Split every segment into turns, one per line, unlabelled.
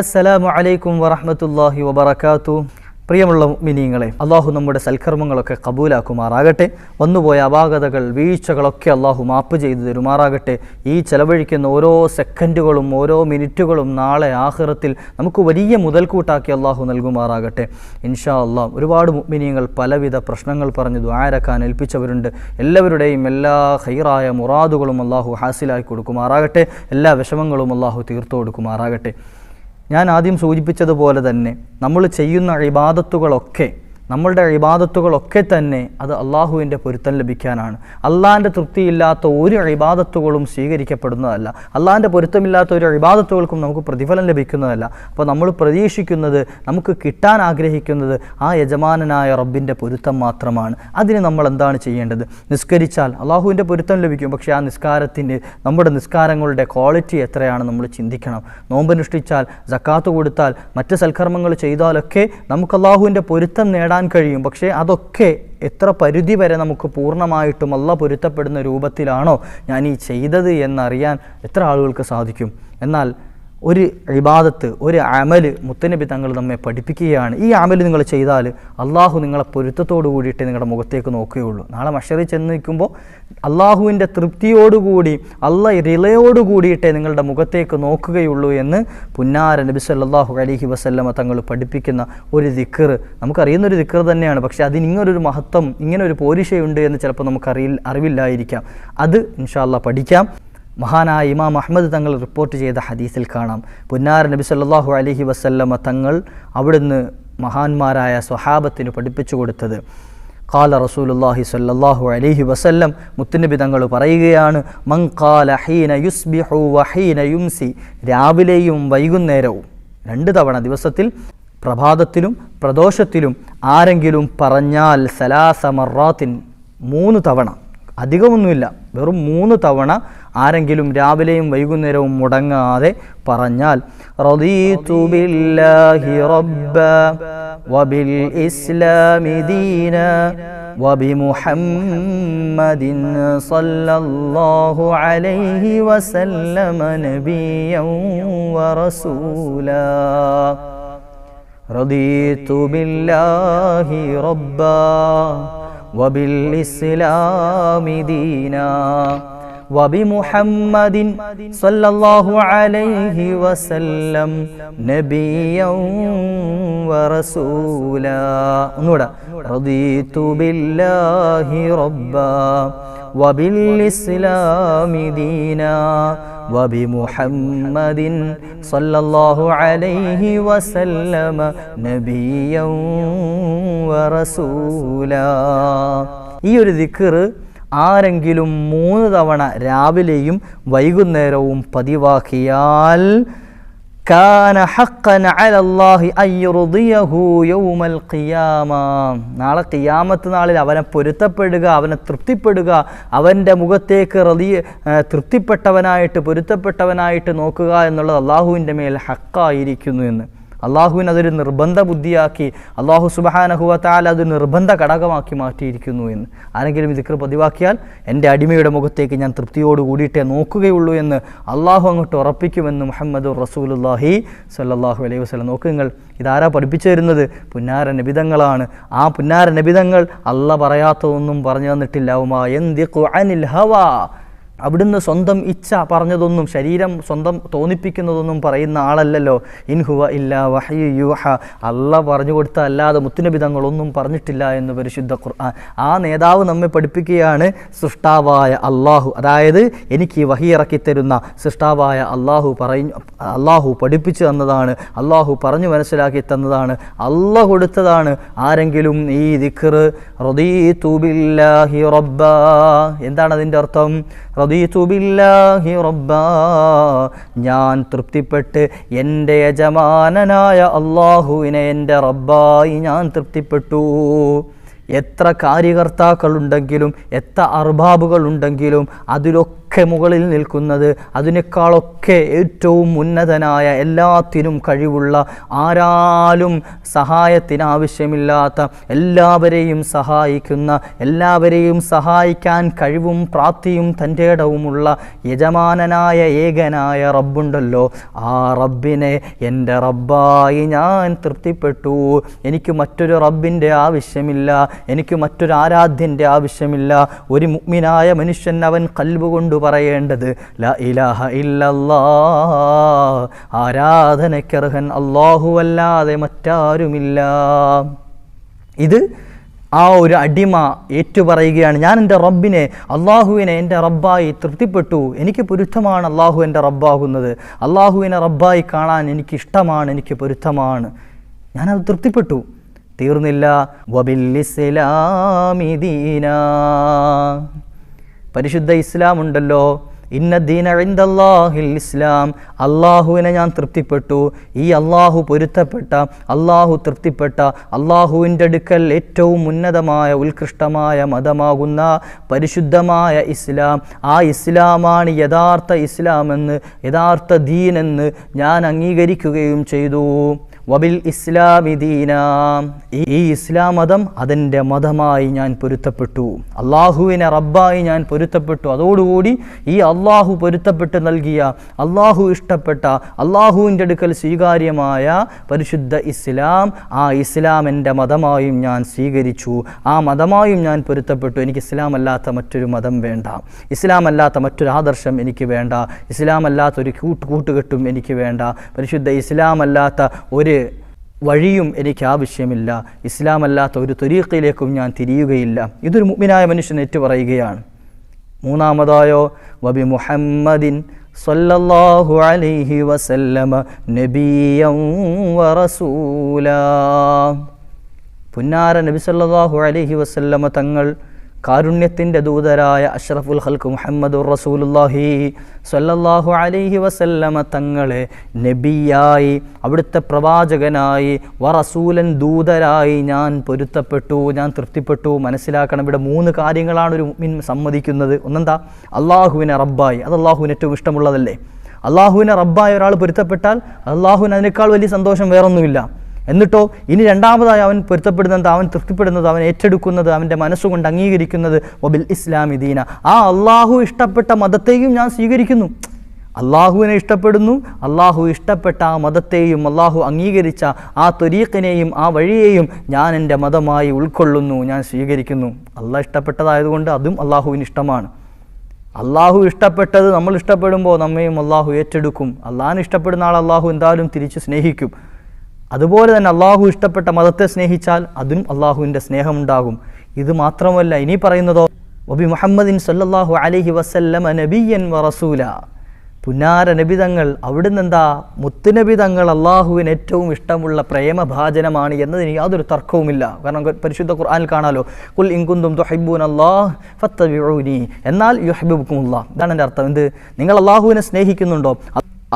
അസ്സലാമു അലൈക്കും വറഹ്മത്തുള്ളാഹി വബറകാതു പ്രിയമുള്ള മുഅ്മിനീങ്ങളെ അള്ളാഹു നമ്മുടെ സൽക്കർമ്മങ്ങളൊക്കെ കബൂലാക്കുമാറാകട്ടെ. വന്നുപോയ അപാകതകൾ വീഴ്ചകളൊക്കെ അള്ളാഹു മാപ്പ് ചെയ്തു തരുമാറാകട്ടെ. ഈ ചെലവഴിക്കുന്ന ഓരോ സെക്കൻഡുകളും ഓരോ മിനിറ്റുകളും നാളെ ആഹ്റത്തിൽ നമുക്ക് വലിയ മുതൽക്കൂട്ടാക്കി അള്ളാഹു നൽകുമാറാകട്ടെ. ഇൻഷാ അള്ളാഹ് ഒരുപാട് മിനിയങ്ങൾ പലവിധ പ്രശ്നങ്ങൾ പറഞ്ഞു ദ്വാരക്കാൻ ഏൽപ്പിച്ചവരുണ്ട്. എല്ലാവരുടെയും എല്ലാ ഹൈറായ മുറാദുകളും അള്ളാഹു ഹാസിലാക്കി കൊടുക്കുമാറാകട്ടെ. എല്ലാ വിഷമങ്ങളും അള്ളാഹു തീർത്തു കൊടുക്കുമാറാകട്ടെ. ഞാൻ ആദ്യം സൂചിപ്പിച്ചതുപോലെ തന്നെ നമ്മൾ ചെയ്യുന്ന ഇബാദത്തുകളൊക്കെ നമ്മളുടെ ഇബാദത്തുകളൊക്കെ തന്നെ അത് അള്ളാഹുവിന്റെ പൊരുത്തം ലഭിക്കാനാണ്. അള്ളാഹിന്റെ തൃപ്തിയില്ലാത്ത ഒരു ഇബാദത്തുകളും സ്വീകരിക്കപ്പെടുന്നതല്ല. അള്ളാഹിന്റെ പൊരുത്തമില്ലാത്ത ഒരു ഇബാദത്തുകൾക്കും നമുക്ക് പ്രതിഫലം ലഭിക്കുന്നതല്ല. അപ്പോൾ നമ്മൾ പ്രതീക്ഷിക്കുന്നത് നമുക്ക് കിട്ടാൻ ആഗ്രഹിക്കുന്നത് ആ യജമാനനായ റബ്ബിന്റെ പൊരുത്തം മാത്രമാണ്. അതിന് നമ്മൾ എന്താണ് ചെയ്യേണ്ടത്? നിസ്കരിച്ചാൽ അള്ളാഹുവിന്റെ പൊരുത്തം ലഭിക്കും. പക്ഷേ ആ നിസ്കാരത്തിന്റെ നമ്മുടെ നിസ്കാരങ്ങളുടെ ക്വാളിറ്റി എത്രയാണ് നമ്മൾ ചിന്തിക്കണം. നോമ്പനുഷ്ഠിച്ചാൽ ജക്കാത്ത് കൊടുത്താൽ മറ്റ് സൽക്കർമ്മങ്ങൾ ചെയ്താലൊക്കെ നമുക്ക് അള്ളാഹുവിന്റെ പൊരുത്തം നേടാൻ കഴിയും. പക്ഷേ അതൊക്കെ എത്ര പരിധി വരെ നമുക്ക് പൂർണമായിട്ടും അല്ല പൊരുത്തപ്പെടുന്ന രൂപത്തിലാണോ ഞാൻ ഈ ചെയ്തത് എന്നറിയാൻ എത്ര ആളുകൾക്ക് സാധിക്കും? എന്നാൽ ഒരു ഇബാദത്ത് ഒരു അമൽ മുത്തനബി തങ്ങൾ നമ്മെ പഠിപ്പിക്കുകയാണ്. ഈ അമൽ നിങ്ങൾ ചെയ്താൽ അള്ളാഹു നിങ്ങളെ പൊരുത്തത്തോടു കൂടിയിട്ട് നിങ്ങളുടെ മുഖത്തേക്ക് നോക്കുകയുള്ളൂ. നാളെ മഷറി ചെന്ന് നിൽക്കുമ്പോൾ അള്ളാഹുവിന്റെ തൃപ്തിയോടുകൂടി അള്ള റിലയോട് കൂടിയിട്ടേ നിങ്ങളുടെ മുഖത്തേക്ക് നോക്കുകയുള്ളൂ എന്ന് പുന്നാര നബി സല്ലാഹു അലൈഹി വസല്ലമ തങ്ങൾ പഠിപ്പിക്കുന്ന ഒരു ദിക്കർ നമുക്കറിയുന്ന ഒരു ദിക്കർ തന്നെയാണ്. പക്ഷേ അതിനിങ്ങനൊരു മഹത്വം ഇങ്ങനെ ഒരു പോരിശയുണ്ട് എന്ന് ചിലപ്പോൾ നമുക്കറിയില്ല അറിവില്ലായിരിക്കാം. അത് ഇൻഷാല്ല പഠിക്കാം. മഹാനായ ഇമാം അഹമ്മദ് തങ്ങൾ റിപ്പോർട്ട് ചെയ്ത ഹദീസിൽ കാണാം. പുന്നാര നബി സല്ലാഹു അലഹി വസല്ലമ തങ്ങൾ അവിടുന്ന് മഹാന്മാരായ സ്വഹാബത്തിന് പഠിപ്പിച്ചു കൊടുത്തത്. കാല റസൂലുല്ലാഹി സല്ലാഹു അലഹി വസല്ലം മുത്തുനബി തങ്ങൾ പറയുകയാണ് മൻ ഖാല ഹീന യുസ്ബിഹു വഹീന യുംസി. രാവിലെയും വൈകുന്നേരവും രണ്ട് തവണ ദിവസത്തിൽ പ്രഭാതത്തിലും പ്രദോഷത്തിലും ആരെങ്കിലും പറഞ്ഞാൽ സലാസ മറാത്തിൻ മൂന്ന് തവണ അധികമൊന്നുമില്ല. വെറും മൂന്ന് തവണ ആരെങ്കിലും രാവിലെയും വൈകുന്നേരവും മുടങ്ങാതെ പറഞ്ഞാൽ റദീതു وبالإسلام دينا وبمحمد صلى الله عليه وسلم نبيا ورسولا نورا رضيت بالله ربا وبالإسلام دينا وبمحمد صلى الله عليه وسلم نبيا ورسولا ഈ ഒരു ദിക്കർ ആരെങ്കിലും മൂന്ന് തവണ രാവിലെയും വൈകുന്നേരവും പതിവാക്കിയാൽ നാളെ ഖിയാമത്ത് നാളിൽ അവനെ പൊരുത്തപ്പെടുക അവനെ തൃപ്തിപ്പെടുക അവന്റെ മുഖത്തേക്ക് റതി തൃപ്തിപ്പെട്ടവനായിട്ട് പൊരുത്തപ്പെട്ടവനായിട്ട് നോക്കുക എന്നുള്ളത് അള്ളാഹുവിന്റെ മേൽ ഹക്കായിരിക്കുന്നു എന്ന്. അള്ളാഹുവിന് അതൊരു നിർബന്ധ ബുദ്ധിയാക്കി അള്ളാഹു സുബഹാനഹുവത്താൽ അത് നിർബന്ധ ഘടകമാക്കി മാറ്റിയിരിക്കുന്നു എന്ന്. ആരെങ്കിലും ദിക്ർ പതിവാക്കിയാൽ എന്റെ അടിമയുടെ മുഖത്തേക്ക് ഞാൻ തൃപ്തിയോട് കൂടിയിട്ടേ നോക്കുകയുള്ളൂ എന്ന് അള്ളാഹു അങ്ങോട്ട് ഉറപ്പിക്കുമെന്ന് മുഹമ്മദ് റസൂലുല്ലാഹി സല്ലാഹു അലൈഹി വസ്ലം നോക്കുക നിങ്ങൾ ഇതാരാ പഠിപ്പിച്ചു തരുന്നത്? പുന്നാര നബിതങ്ങളാണ്. ആ പുന്നാര നബിതങ്ങൾ അല്ല പറയാത്തതൊന്നും പറഞ്ഞു തന്നിട്ടില്ല. ഉമാ ഹവാ. അവിടുന്ന് സ്വന്തം ഇച്ഛ പറഞ്ഞതൊന്നും ശരീരം സ്വന്തം തോന്നിപ്പിക്കുന്നതൊന്നും പറയുന്ന ആളല്ലല്ലോ. ഇൻഹുവ ഇല്ല വഹയു യുഹ. അല്ല പറഞ്ഞു കൊടുത്ത അല്ലാതെ മുത്തുനബിതങ്ങളൊന്നും പറഞ്ഞിട്ടില്ല എന്ന് പരിശുദ്ധ ഖുർആൻ. ആ നേതാവ് നമ്മെ പഠിപ്പിക്കുകയാണ് സൃഷ്ടാവായ അള്ളാഹു അതായത് എനിക്ക് വഹി ഇറക്കി തരുന്ന സൃഷ്ടാവായ അള്ളാഹു പറഞ്ഞു അള്ളാഹു പഠിപ്പിച്ചു തന്നതാണ് അള്ളാഹു പറഞ്ഞു മനസ്സിലാക്കി തന്നതാണ് അല്ല കൊടുത്തതാണ്. ആരെങ്കിലും ഈ ദിഖർ റബ്ബ. എന്താണ് അതിന്റെ അർത്ഥം? റദീതു ബില്ലാഹി റബ്ബ. ഞാൻ തൃപ്തിപ്പെട്ട് എന്റെ യജമാനനായ അള്ളാഹുവിനെ എന്റെ റബ്ബായി ഞാൻ തൃപ്തിപ്പെട്ടു. എത്ര കാര്യകർത്താക്കളുണ്ടെങ്കിലും എത്ര അർബാബുകൾ ഉണ്ടെങ്കിലും അതിലൊക്കെ ഒക്കെ മുകളിൽ നിൽക്കുന്നത് അതിനേക്കാളൊക്കെ ഏറ്റവും ഉന്നതനായ എല്ലാത്തിനും കഴിവുള്ള ആരാലും സഹായത്തിനാവശ്യമില്ലാത്ത എല്ലാവരെയും സഹായിക്കുന്ന എല്ലാവരെയും സഹായിക്കാൻ കഴിവും പ്രാപ്തിയും തന്റെ ഇടവുമുള്ള യജമാനനായ ഏകനായ റബ്ബുണ്ടല്ലോ. ആ റബ്ബിനെ എന്റെ റബ്ബായി ഞാൻ തൃപ്തിപ്പെട്ടു. എനിക്ക് മറ്റൊരു റബ്ബിന്റെ ആവശ്യമില്ല. എനിക്ക് മറ്റൊരു ആരാധ്യന്റെ ആവശ്യമില്ല. ഒരു മുഗ്മിനായ മനുഷ്യൻ അവൻ കൽവ് കൊണ്ട് പറയേണ്ടത്? ല ഇലാഹ ഇല്ലല്ലാ ആരാധനയ്ക്കർഹൻ അല്ലാഹുവല്ലാതെ മറ്റാരുമില്ല. ഇത് ആ ഒരു അടിമ ഏറ്റുപറയുകയാണ്. ഞാൻ എന്റെ റബ്ബിനെ അള്ളാഹുവിനെ എന്റെ റബ്ബായി തൃപ്തിപ്പെട്ടു. എനിക്ക് പൊരുത്തമാണ് അള്ളാഹു എന്റെ റബ്ബാകുന്നത്. അള്ളാഹുവിനെ റബ്ബായി കാണാൻ എനിക്ക് ഇഷ്ടമാണ് എനിക്ക് പൊരുത്തമാണ്. ഞാനത് തൃപ്തിപ്പെട്ടു. തീർന്നില്ല. വബില്ലിസ്ലാമി ദീന. പരിശുദ്ധ ഇസ്ലാം ഉണ്ടല്ലോ. ഇന്ന ദീന ഇന്ദല്ലാഹിൽ ഇസ്ലാം. അള്ളാഹുവിനെ ഞാൻ തൃപ്തിപ്പെട്ടു. ഈ അള്ളാഹു പൊരുത്തപ്പെട്ട അള്ളാഹു തൃപ്തിപ്പെട്ട അള്ളാഹുവിന്റെ അടുക്കൽ ഏറ്റവും ഉന്നതമായ ഉത്കൃഷ്ടമായ മതമാകുന്ന പരിശുദ്ധമായ ഇസ്ലാം. ആ ഇസ്ലാമാണ് യഥാർത്ഥ ഇസ്ലാമെന്ന് യഥാർത്ഥ ദീനെന്ന് ഞാൻ അംഗീകരിക്കുകയും ചെയ്തു. വബിൽ ഇസ്ലാമി ദീന. ഈ- ഇസ്ലാം മതം അതെന്റെ മതമായി ഞാൻ പൊരുത്തപ്പെട്ടു. അള്ളാഹുവിനെ റബ്ബായി ഞാൻ പൊരുത്തപ്പെട്ടു. അതോടുകൂടി ഈ അള്ളാഹു പൊരുത്തപ്പെട്ട് നൽകിയ അള്ളാഹു ഇഷ്ടപ്പെട്ട അള്ളാഹുവിന്റെ അടുക്കൽ സ്വീകാര്യമായ പരിശുദ്ധ ഇസ്ലാം ആ ഇസ്ലാം എന്റെ മതമായും ഞാൻ സ്വീകരിച്ചു. ആ മതമായും ഞാൻ പൊരുത്തപ്പെട്ടു. എനിക്ക് ഇസ്ലാം അല്ലാത്ത മറ്റൊരു മതം വേണ്ട. ഇസ്ലാം അല്ലാത്ത മറ്റൊരു ആദർശം എനിക്ക് വേണ്ട. ഇസ്ലാം അല്ലാത്ത ഒരു കൂട്ട് കൂട്ടുകെട്ടും എനിക്ക് വേണ്ട. പരിശുദ്ധ ഇസ്ലാം അല്ലാത്ത ഒരു വഴിയും എനിക്ക് ആവശ്യമില്ല. ഇസ്ലാമല്ലാത്ത ഒരു തൊരീക്കയിലേക്കും ഞാൻ തിരിയുകയില്ല. ഇതൊരു മുഗ്മിനായ മനുഷ്യൻ ഏറ്റുപറയുകയാണ്. മൂന്നാമതായോ വബി മുഹമ്മദിൻ സല്ലല്ലാഹു അലൈഹി വസല്ലമ നബിയം പുന്നാര നബി സല്ലല്ലാഹു അലൈഹി വസല്ലമ തങ്ങൾ കാരുണ്യത്തിന്റെ ദൂതരായ അഷ്റഫുൽ ഹൽക്ക് മുഹമ്മദുർ റസൂലുല്ലാഹി സല്ലല്ലാഹു അലൈഹി വസല്ലമ തങ്ങളെ നബിയായി അവിടുത്തെ പ്രവാചകനായി വറസൂലൻ ദൂതരായി ഞാൻ പൊരുത്തപ്പെട്ടു ഞാൻ തൃപ്തിപ്പെട്ടു. മനസ്സിലാക്കണം ഇവിടെ മൂന്ന് കാര്യങ്ങളാണ് ഒരു മുഅ്മിൻ സമ്മതിക്കുന്നത്. ഒന്നെന്താ? അള്ളാഹുവിനെ റബ്ബായി. അത് അള്ളാഹുവിന് ഏറ്റവും ഇഷ്ടമുള്ളതല്ലേ? അള്ളാഹുവിനെ റബ്ബായ ഒരാൾ പൊരുത്തപ്പെട്ടാൽ അള്ളാഹുവിന് അതിനേക്കാൾ വലിയ സന്തോഷം വേറൊന്നുമില്ല. എന്നിട്ടോ ഇനി രണ്ടാമതായി അവൻ പൊരുത്തപ്പെടുന്നത് അവൻ തൃപ്തിപ്പെടുന്നത് അവൻ ഏറ്റെടുക്കുന്നത് അവന്റെ മനസ്സുകൊണ്ട് അംഗീകരിക്കുന്നത് ഒബിൽ ഇസ്ലാമി ദീന. ആ അള്ളാഹു ഇഷ്ടപ്പെട്ട മതത്തെയും ഞാൻ സ്വീകരിക്കുന്നു. അള്ളാഹുവിനെ ഇഷ്ടപ്പെടുന്നു അള്ളാഹു ഇഷ്ടപ്പെട്ട ആ മതത്തെയും അള്ളാഹു അംഗീകരിച്ച ആ തൊരീഖിനെയും ആ വഴിയെയും ഞാൻ എന്റെ മതമായി ഉൾക്കൊള്ളുന്നു ഞാൻ സ്വീകരിക്കുന്നു. അള്ളാഹ് ഇഷ്ടപ്പെട്ടതായതുകൊണ്ട് അതും അള്ളാഹുവിന് ഇഷ്ടമാണ്. അള്ളാഹു ഇഷ്ടപ്പെട്ടത് നമ്മൾ ഇഷ്ടപ്പെടുമ്പോൾ നമ്മയും അള്ളാഹു ഏറ്റെടുക്കും. അള്ളാഹിന് ഇഷ്ടപ്പെടുന്ന ആൾ അള്ളാഹു എന്തായാലും തിരിച്ച് സ്നേഹിക്കും. അതുപോലെ തന്നെ അള്ളാഹു ഇഷ്ടപ്പെട്ട മതത്തെ സ്നേഹിച്ചാൽ അതും അള്ളാഹുവിന്റെ സ്നേഹമുണ്ടാകും. ഇത് മാത്രമല്ല ഇനി പറയുന്നതോ വബി മുഹമ്മദിൻ സല്ലാഹു അലഹി വസല്ലമ നബിയൻ വറസൂല റസൂല. പുന്നാര നബിതങ്ങൾ അവിടുന്ന് എന്താ മുത്തുനബി തങ്ങൾ അള്ളാഹുവിന് ഏറ്റവും ഇഷ്ടമുള്ള പ്രേമഭാജനമാണ് എന്നതിന് യാതൊരു തർക്കവുമില്ല. കാരണം പരിശുദ്ധ ഖുർആാനിൽ കാണാലോ കുൽ ഇൻകുന്തും തുഹിബൂൻ അള്ളാഹ് ഫത്തബിഊനി എന്നാൽ യുഹബിബുക്കുമുള്ള ഇതാണ് എന്റെ അർത്ഥം. എന്ത്? നിങ്ങൾ അള്ളാഹുവിനെ സ്നേഹിക്കുന്നുണ്ടോ?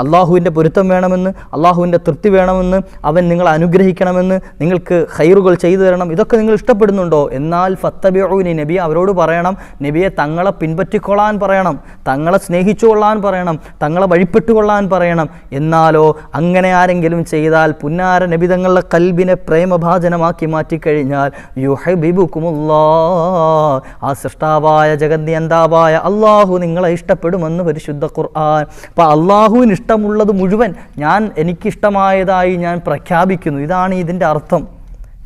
അള്ളാഹുവിന്റെ പൊരുത്തം വേണമെന്ന് അള്ളാഹുവിന്റെ തൃപ്തി വേണമെന്ന് അവൻ നിങ്ങളെ അനുഗ്രഹിക്കണമെന്ന് നിങ്ങൾക്ക് ഹൈറുകൾ ചെയ്തു തരണം ഇതൊക്കെ നിങ്ങൾ ഇഷ്ടപ്പെടുന്നുണ്ടോ? എന്നാൽ ഫത്തബിഊനി നബി അവരോട് പറയണം നബിയെ തങ്ങളെ പിൻപറ്റിക്കൊള്ളാൻ പറയണം തങ്ങളെ സ്നേഹിച്ചുകൊള്ളാൻ പറയണം തങ്ങളെ വഴിപ്പെട്ടുകൊള്ളാൻ പറയണം. എന്നാലോ അങ്ങനെ ആരെങ്കിലും ചെയ്താൽ പുന്നാര നബി തങ്ങളുടെ കൽബിനെ പ്രേമഭാജനമാക്കി മാറ്റിക്കഴിഞ്ഞാൽ യുഹബിബുക്കുമുല്ലാ ആ സൃഷ്ടാവായ ജഗന്യന്താവായ അള്ളാഹു നിങ്ങളെ ഇഷ്ടപ്പെടുമെന്ന് പരിശുദ്ധ ഖുർആൻ. അപ്പോൾ അള്ളാഹുവിന് ഇഷ്ടമുള്ളത് മുഴുവൻ ഞാൻ എനിക്കിഷ്ടമായതായി ഞാൻ പ്രഖ്യാപിക്കുന്നു. ഇതാണ് ഇതിന്റെ അർത്ഥം.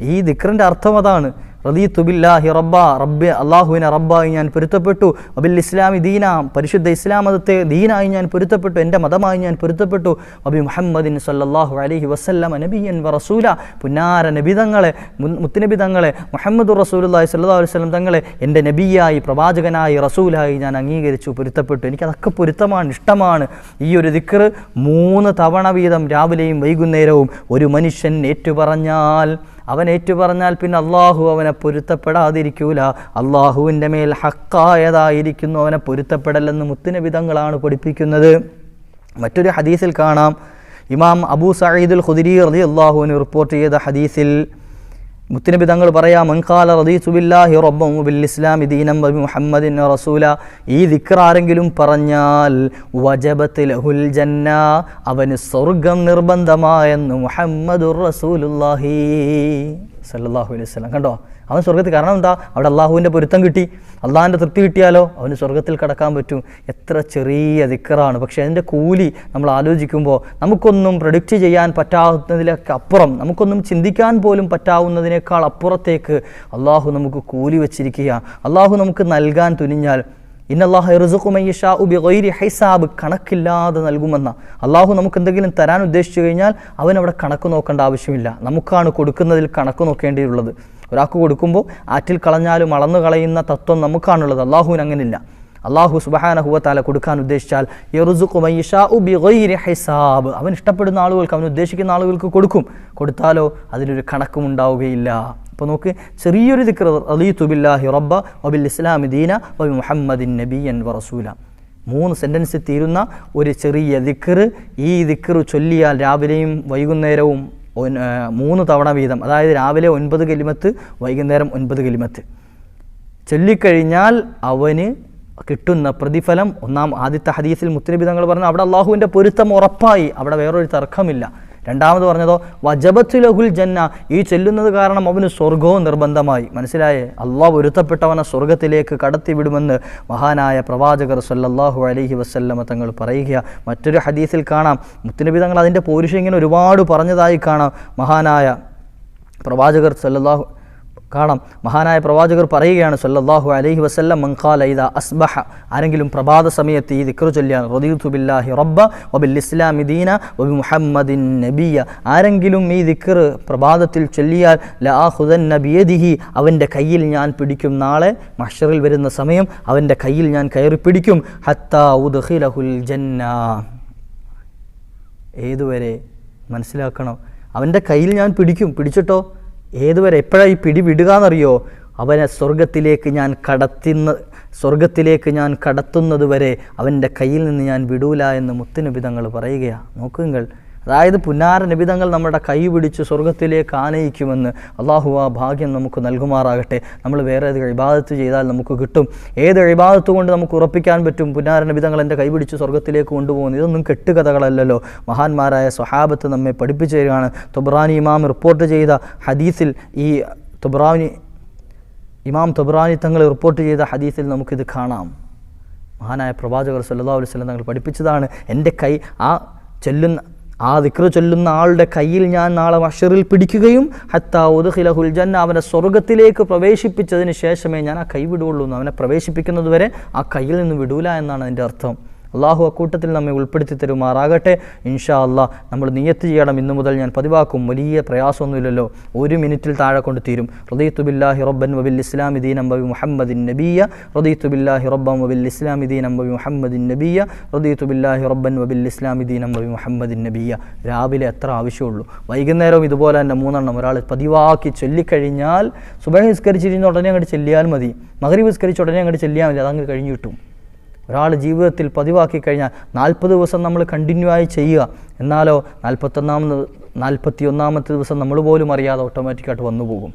ഈ ദിക്റിന്റെ അർത്ഥം അതാണ്. റദീത്തു ബില്ലാഹി റബ്ബ റബ്ബെ അള്ളാഹുവിനെ റബ്ബായി ഞാൻ പൊരുത്തപ്പെട്ടു. അബിൽ ഇസ്ലാമി ദീന പരിശുദ്ധ ഇസ്ലാം മതത്തെ ദീനായി ഞാൻ പൊരുത്തപ്പെട്ടു. എന്റെ മതമായി ഞാൻ പൊരുത്തപ്പെട്ടു. അബി മുഹമ്മദിൻ സല്ലാഹു അലഹി വസ്ല്ലാം നബിയൻ റസൂല. പുന്നാര നബിതങ്ങളെ മുത്തുനബി തങ്ങളെ മുഹമ്മദ് റസൂലുള്ളാഹി സല്ലാ വസല്ലം തങ്ങളെ എന്റെ നബിയായി പ്രവാചകനായി റസൂലായി ഞാൻ അംഗീകരിച്ചു പൊരുത്തപ്പെട്ടു. എനിക്കതൊക്കെ പൊരുത്തമാണ് ഇഷ്ടമാണ്. ഈ ഒരു ദിക്കർ മൂന്ന് തവണ വീതം രാവിലെയും വൈകുന്നേരവും ഒരു മനുഷ്യൻ ഏറ്റുപറഞ്ഞാൽ അവൻ ഏറ്റുപറഞ്ഞാൽ പിന്നെ അള്ളാഹു അവനെ പൊരുത്തപ്പെടാതിരിക്കൂല. അള്ളാഹുവിന്റെ മേൽ ഹക്കായതായിരിക്കുന്നു അവനെ പൊരുത്തപ്പെടലെന്ന് മുത്തുനബിതങ്ങളാണ് പഠിപ്പിക്കുന്നത്. മറ്റൊരു ഹദീസിൽ കാണാം. ഇമാം അബൂ സയ്യിദുൽ ഖുദിരി അലി അള്ളാഹുവിന് റിപ്പോർട്ട് ചെയ്ത ഹദീസിൽ മുത്തുനബി തങ്ങൾ പറയാം മൻകാല റദീസുബില്ലാഹി ബില്ലാഹി റബ്ബം ബിൽ ഇസ്ലാമി ദീനം ബി മുഹമ്മദിൻ റസൂല. ഈ ദിക്ർ ആരെങ്കിലും പറഞ്ഞാൽ വജബത്ത് ലഹുൽ ജന്ന അവന് സ്വർഗം നിർബന്ധമായെന്ന് മുഹമ്മദുർ റസൂലുള്ളാഹി. സല്ലല്ലാഹു അലൈഹി വസല്ലം. കണ്ടോ? അവൻ സ്വർഗത്തിൽ കാരണം എന്താ? അവിടെ അള്ളാഹുവിന്റെ പൊരുത്തം കിട്ടി. അള്ളാഹിന്റെ തൃപ്തി കിട്ടിയാലോ? അവന് സ്വർഗത്തിൽ കടക്കാൻ പറ്റും. എത്ര ചെറിയ ദിക്കറാണ് പക്ഷേ അതിന്റെ കൂലി നമ്മൾ ആലോചിക്കുമ്പോൾ നമുക്കൊന്നും പ്രഡിക്റ്റ് ചെയ്യാൻ പറ്റാവുന്നതിലൊക്കെ അപ്പുറം നമുക്കൊന്നും ചിന്തിക്കാൻ പോലും പറ്റാവുന്നതിനേക്കാൾ അപ്പുറത്തേക്ക് അള്ളാഹു നമുക്ക് കൂലി വച്ചിരിക്കുക അള്ളാഹു നമുക്ക് നൽകാൻ തുനിഞ്ഞാൽ ഇന്നല്ലാഹുബി ഹൈസാബ് കണക്കില്ലാതെ നൽകുമെന്ന. അള്ളാഹു നമുക്ക് എന്തെങ്കിലും തരാൻ ഉദ്ദേശിച്ചു കഴിഞ്ഞാൽ അവൻ അവിടെ കണക്ക് നോക്കേണ്ട ആവശ്യമില്ല. നമുക്കാണ് കൊടുക്കുന്നതിൽ കണക്ക് നോക്കേണ്ടിയുള്ളത് ഒരാൾക്ക് കൊടുക്കുമ്പോൾ ആറ്റിൽ കളഞ്ഞാലും അളന്നു കളയുന്ന തത്വം നമുക്കാണുള്ളത്. അള്ളാഹുവിന് അങ്ങനില്ല അള്ളാഹു സുബഹാനഹുവത്താല കൊടുക്കാൻ ഉദ്ദേശിച്ചാൽ ഹിസാബ്. അവൻ ഇഷ്ടപ്പെടുന്ന ആളുകൾക്ക് അവൻ ഉദ്ദേശിക്കുന്ന ആളുകൾക്ക് കൊടുക്കും. കൊടുത്താലോ അതിനൊരു കണക്കും ഉണ്ടാവുകയില്ല. അപ്പോൾ നോക്ക് ചെറിയൊരു ദിക്ർ അലി ബില്ലാഹി റബ്ബ വബിൽ ഇസ്ലാമി ദീന വബി മുഹമ്മദിൻ നബിയൻ വറസൂല മൂന്ന് സെന്റൻസ് തീരുന്ന ഒരു ചെറിയ ദിക്ർ ഈ ദിക്ർ ചൊല്ലിയാൽ രാവിലെയും വൈകുന്നേരവും മൂന്ന് തവണ വീതം. അതായത് രാവിലെ ഒൻപത് കലിമത്ത് വൈകുന്നേരം ഒൻപത് കലിമത്ത്. ചൊല്ലിക്കഴിഞ്ഞാൽ അവന് കിട്ടുന്ന പ്രതിഫലം. ഒന്നാം ആദ്യത്തെ ഹദീസിൽ മുത്തനബി തങ്ങൾ പറഞ്ഞു അവിടെ അള്ളാഹുവിന്റെ പൊരുത്തം ഉറപ്പായി. അവിടെ വേറൊരു തർക്കമില്ല. രണ്ടാമത് പറഞ്ഞതോ വജബത്ത് ലഹുൽ ജന്ന ഈ ചെല്ലുന്നത് കാരണം അവന് സ്വർഗവും നിർബന്ധമായി. മനസ്സിലായേ? അള്ളാഹ് ഒരുത്തപ്പെട്ടവനെ സ്വർഗത്തിലേക്ക് കടത്തിവിടുമെന്ന് മഹാനായ പ്രവാചകർ സല്ലല്ലാഹു അലഹി വസ്ല്ലമ തങ്ങൾ പറയുക. മറ്റൊരു ഹദീസിൽ കാണാം മുത്തുനബി തങ്ങൾ അതിന്റെ പോരുഷ ഇങ്ങനെ ഒരുപാട് പറഞ്ഞതായി കാണാം. മഹാനായ പ്രവാചകർ സല്ലല്ലാഹു കാണാം. മഹാനായ പ്രവാചകർ പറയുകയാണ് സല്ലല്ലാഹു അലൈഹി വസല്ലം മൻഖാല ഇദ അസ്ബഹ. ആരെങ്കിലും പ്രഭാത സമയത്ത് ഈ ദിക്ർ ചൊല്ലിയാണ് റദീതു ബില്ലാഹി റബ്ബ വബിൽ ഇസ്ലാമി ദീന വബി മുഹമ്മദിൻ നബിയ ആരെങ്കിലും ഈ ദിക്ർ പ്രഭാതത്തിൽ ചൊല്ലിയാൽ ലാഹുദൻ നബിയദിഹി അവന്റെ കയ്യിൽ ഞാൻ പിടിക്കും നാളെ മഷറിൽ വരുന്ന സമയം അവന്റെ കയ്യിൽ ഞാൻ കയറി പിടിക്കും. ഹത്താ ഉദ്ഖിലഹുൽ ജന്ന. ഏതുവരെ? മനസ്സിലാക്കണം? അവന്റെ കയ്യിൽ ഞാൻ പിടിക്കും. പിടിച്ചിട്ടോ? ഏതുവരെ എപ്പോഴാണ് ഈ പിടി വിടുക എന്നറിയോ അവനെ സ്വർഗത്തിലേക്ക് ഞാൻ കടത്തുന്ന സ്വർഗത്തിലേക്ക് ഞാൻ കടത്തുന്നത് വരെ അവന്റെ കയ്യിൽ നിന്ന് ഞാൻ വിടൂല എന്ന് മുത്തിനുബിതങ്ങൾ പറയുകയാണ് നോക്കുങ്ങൾ അതായത് പുന്നാര നിബിതങ്ങൾ നമ്മുടെ കൈ പിടിച്ച് സ്വർഗത്തിലേക്ക് ആനയിക്കുമെന്ന് അള്ളാഹു ആ ഭാഗ്യം നമുക്ക് നൽകുമാറാകട്ടെ. നമ്മൾ വേറെ ഏത് ഇബാദത്ത് ചെയ്താൽ നമുക്ക് കിട്ടും. ഏത് ഇബാദത്ത് കൊണ്ട് നമുക്ക് ഉറപ്പിക്കാൻ പറ്റും? പുന്നാര നിബിതങ്ങൾ എന്റെ കൈ പിടിച്ച് സ്വർഗത്തിലേക്ക് കൊണ്ടുപോകുന്നു. ഇതൊന്നും കെട്ടുകഥകളല്ലല്ലോ. മഹാന്മാരായ സ്വഹാബത്ത് നമ്മെ പഠിപ്പിച്ചു തരികയാണ്. തുബ്രാനി ഇമാം റിപ്പോർട്ട് ചെയ്ത ഹദീസിൽ ഈ തുബ്രാനി ഇമാം തുബ്രാനി തങ്ങൾ റിപ്പോർട്ട് ചെയ്ത ഹദീസിൽ നമുക്കിത് കാണാം. മഹാനായ പ്രവാചകർ സല്ലാ അലൈഹി വസല്ലം തങ്ങൾ പഠിപ്പിച്ചതാണ് എന്റെ കൈ ആ ചെല്ലുന്ന ആ ദിക്ര ചൊല്ലുന്ന ആളുടെ കയ്യിൽ ഞാൻ നാളെ മഷറിൽ പിടിക്കുകയും ഹത്താ ഉദ്ഖിലഹുൽ ജന്ന അവനെ സ്വർഗത്തിലേക്ക് പ്രവേശിപ്പിച്ചതിന് ശേഷമേ ഞാൻ ആ കൈ വിടുകയുള്ളൂ അവനെ പ്രവേശിപ്പിക്കുന്നത് വരെ ആ കയ്യിൽ നിന്ന് വിടൂല എന്നാണ് അതിന്റെ അർത്ഥം. അള്ളാഹു അക്കൂട്ടത്തിൽ നമ്മെ ഉൾപ്പെടുത്തി തരുമാറാകട്ടെ. ഇൻഷാ അള്ളാഹ് നമ്മൾ നിയത്ത് ചെയ്യണം. ഇന്നു മുതൽ ഞാൻ പതിവാക്കും. വലിയ പ്രയാസമൊന്നുമില്ലല്ലോ. ഒരു മിനിറ്റിൽ താഴെ കൊണ്ട് തീരും. റദീത്തുബില്ലാഹി റബ്ബൻ വബിൽ ഇസ്ലാമി ദീനം വബി മുഹമ്മദിൻ നബിയ റദീത്തുബില്ലാഹി റബ്ബൻ വബിൽ ഇസ്ലാമി ദീനം വബി മുഹമ്മദിൻ നബിയ റദീത്തുബില്ലാഹി റബ്ബൻ വബിൽ ഇസ്ലാമി ദീനം വബി മുഹമ്മദിൻ നബിയ രാവിലെ എത്ര ആവശ്യമുള്ളൂ. വൈകുന്നേരവും ഇതുപോലെ തന്നെ മൂന്നെണ്ണം ഒരാൾ പതിവാക്കി ചൊല്ലിക്കഴിഞ്ഞാൽ സുബഹ നിസ്കരിച്ചിരുന്ന ഉടനെ അങ്ങോട്ട് ചെല്ലിയാൽ മതി. മകരി നിസ്കരിച്ച ഉടനെ അങ്ങോട്ട് ചെല്ലിയാൽ മതി. അതങ്ങ് കഴിഞ്ഞു കിട്ടും. ഒരാൾ ജീവിതത്തിൽ പതിവാക്കി കഴിഞ്ഞാൽ നാൽപ്പത് ദിവസം നമ്മൾ കണ്ടിന്യൂ ആയി ചെയ്യുക. എന്നാലോ നാൽപ്പത്തൊന്നാമത് നാൽപ്പത്തി ഒന്നാമത്തെ ദിവസം നമ്മൾ പോലും അറിയാതെ ഓട്ടോമാറ്റിക്കായിട്ട് വന്നു പോകും.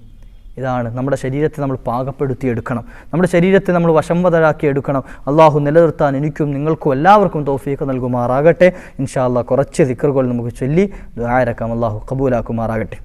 ഇതാണ് നമ്മുടെ ശരീരത്തെ നമ്മൾ പാകപ്പെടുത്തി എടുക്കണം. നമ്മുടെ ശരീരത്തെ നമ്മൾ വശംവതരാക്കി എടുക്കണം. അള്ളാഹു നിലനിർത്താൻ എനിക്കും നിങ്ങൾക്കും എല്ലാവർക്കും തോഫീക്ക് നൽകുമാറാകട്ടെ. ഇൻഷാ കുറച്ച് ദിക്കറുകൾ നമുക്ക് ചൊല്ലി ദുരായിരക്കാം അള്ളാഹു കബൂലാക്കുമാറാകട്ടെ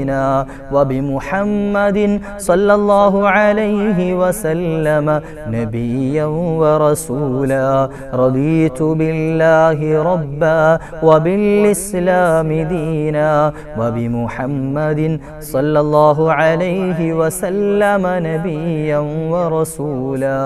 نبينا وبمحمد صلى الله عليه وسلم نبيا ورسولا رضيت بالله ربا وبالإسلام دينا وبمحمد صلى الله عليه وسلم نبيا ورسولا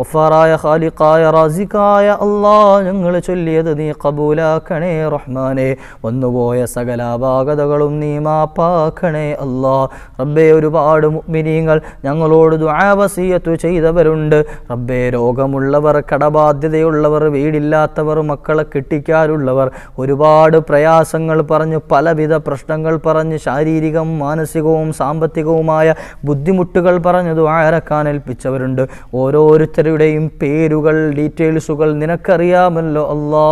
غفرايا خالقايا رازقايا الله ഞങ്ങൾ ചൊല്ലിയത് നീ കബൂലാക്കണേ റഹ്മാനെ വന്നുപോയ സകലാപാകതകളും നീ മാപ്പാ കബൂലാക്കണേ അല്ലാ. റബ്ബേ ഒരുപാട് മുഅ്മിനീങ്ങൾ ഞങ്ങളോട് ദുആവസിയത്തു ചെയ്തവരുണ്ട്. റബ്ബേ രോഗമുള്ളവർ കടബാധ്യതയുള്ളവർ വീടില്ലാത്തവർ മക്കളെ കെട്ടിക്കാനുള്ളവർ ഒരുപാട് പ്രയാസങ്ങൾ പറഞ്ഞ് പലവിധ പ്രശ്നങ്ങൾ പറഞ്ഞ് ശാരീരികം മാനസികവും സാമ്പത്തികവുമായ ബുദ്ധിമുട്ടുകൾ പറഞ്ഞ് ദ്വാരക്കാൻ ഏൽപ്പിച്ചവരുണ്ട്. ഓരോരുത്തരുടെയും പേരുകൾ ഡീറ്റെയിൽസുകൾ നിനക്കറിയാമല്ലോ അല്ലാ.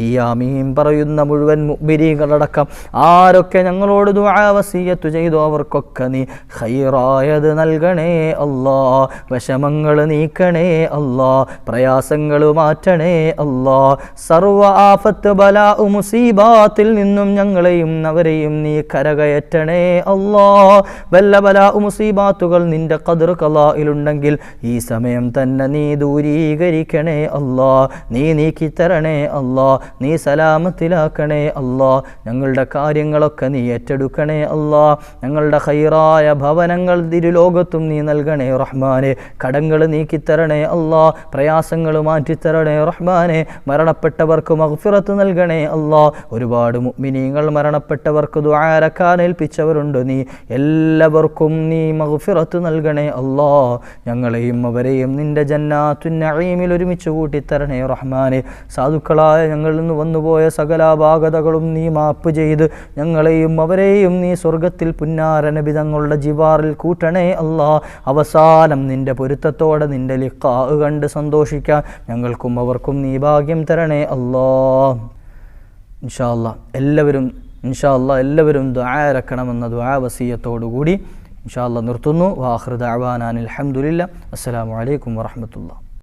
ഈ ആമീം പറയുന്ന മുഴുവൻ മുബിരികളടക്കം ആരൊക്കെ ഞങ്ങളോട് ദുആവസിയത്തു ചെയ്തു അവർക്കൊക്കെ നീ ഖൈറായത് നൽകണേ അല്ലാ. വിഷമങ്ങൾ നീക്കണേ അല്ലാ. പ്രയാസങ്ങൾ മാറ്റണേ അല്ലാ. സർവ ആഫത്ത് ബലാ മുസീബാത്തിൽ നിന്നും ഞങ്ങളെയും അവരെയും നീ കരകയറ്റണേ അല്ലാ. വല്ല ബലാ മുസീബാത്തുകൾ നിന്റെ കതിർ കലായിലുണ്ടെങ്കിൽ ഈ സമയം തന്നെ നീ ദൂരീകരിക്കണേ അല്ലാ. നീ നീക്കിത്തരണേ അല്ലാ. നീ സലാമത്തിലാക്കണേ അല്ലാ. ഞങ്ങളുടെ കാര്യങ്ങളൊക്കെ നീ ഏറ്റെടുക്കണേ അല്ലാ. ഞങ്ങളുടെ ഹൈറായ ഭവനങ്ങൾ തിരുലോകത്തും നീ നൽകണേ റഹ്മാനെ. കടങ്ങൾ നീക്കിത്തരണേ അല്ലാ. പ്രയാസങ്ങൾ മാറ്റിത്തരണേ റഹ്മാനെ. മരണപ്പെട്ടവർക്ക് മഹ്ഫിറത്ത് നൽകണേ അല്ലാ. ഒരുപാട് മിനിങ്ങൾ മരണപ്പെട്ടവർക്ക് ദ്വാരക്കാൻ ഏൽപ്പിച്ചവരുണ്ട് നീ. എല്ലാവർക്കും നീ മഹ്ഫിറത്ത് നൽകണേ അല്ലാ. ഞങ്ങളെയും അവരെയും നിന്റെ ജന്നാത്തുൻ നഈമിൽ ഒരുമിച്ച് കൂട്ടിത്തരണേ റഹ്മാനെ. സാധുക്കളായ ഞങ്ങളിൽ നിന്ന് വന്നുപോയ സകലാപാകതകളും നീ മാപ്പ് ചെയ്ത് ഞങ്ങളെയും അവരെയും നീ സ്വർഗത്തിൽ പുന്നാരനബിതങ്ങളുടെ ജിവാറിൽ കൂട്ടണേ അല്ലാ. അവസാനം നിന്റെ പൊരുത്തത്തോടെ നിന്റെ ലിക്കാ കണ്ട് സന്തോഷിക്കാൻ ഞങ്ങൾക്കും അവർക്കും നീ ഭാഗ്യം തരണേ അല്ലാ. ഇൻഷാ എല്ലാവരും ഇൻഷാ എല്ലാവരും ദ്വാരക്കണമെന്ന ദ്വാവസീയത്തോടു കൂടി ഇൻഷാ അല്ലാ നിർത്തുന്നു. വാഹൃദ് അവാനാൻ അലഹമുല്ല അസ്സാം അലൈക്കും വറഹമത്തുള്ള